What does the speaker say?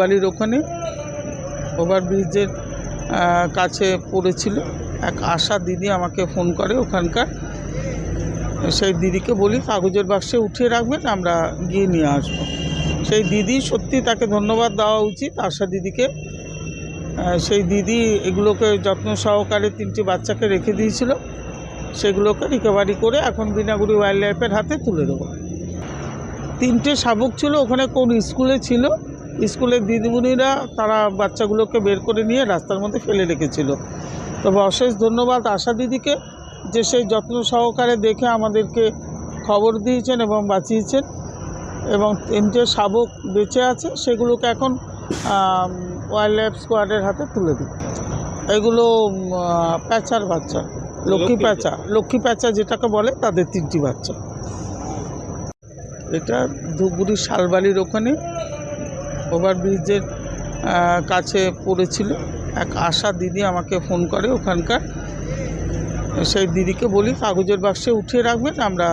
বাড়ির ওখানে ওভারব্রিজের কাছে পড়েছিল। এক আশা দিদি আমাকে ফোন করে ওখানকার। সেই দিদিকে বলি, কাগজের বাক্সে উঠিয়ে রাখবেন, আমরা গিয়ে নিয়ে আসব। সেই দিদি সত্যি তাকে ধন্যবাদ দেওয়া উচিত, আশা দিদিকে। সেই দিদি এগুলোকে যত্ন সহকারে তিনটি বাচ্চাকে রেখে দিয়েছিল। সেগুলোকে রিকভারি করে এখন বিনাগুড়ি ওয়াইল্ড লাইফের হাতে তুলে দেবো। তিনটে শাবক ছিল, ওখানে কোন স্কুলে ছিল? স্কুলের দিদিমণিরা তারা বাচ্চাগুলোকে বের করে নিয়ে রাস্তার মধ্যে ফেলে রেখেছিল। তবে অশেষ ধন্যবাদ আশা দিদিকে যে সেই যত্ন সহকারে দেখে আমাদেরকে খবর দিয়েছেন এবং বাঁচিয়েছেন এবং তিনটে শাবক বেঁচে আছে সেগুলোকে এখন ওয়াইল্ড লাইফ স্কোয়াডের হাতে তুলে দিই এগুলো প্যাঁচার বাচ্চা লক্ষ্মী প্যাঁচা। লক্ষ্মী প্যাঁচা যেটাকে বলে তাদের তিনটি বাচ্চা। এটা ধূপগুড়ির শালবাড়ির ওখানে ওভারব্রিজের কাছে পড়েছিল। এক আশা দিদি আমাকে ফোন করে ওখানকার। সেই দিদিকে বলি, কাগজের বাক্সে উঠিয়ে রাখবেন, আমরা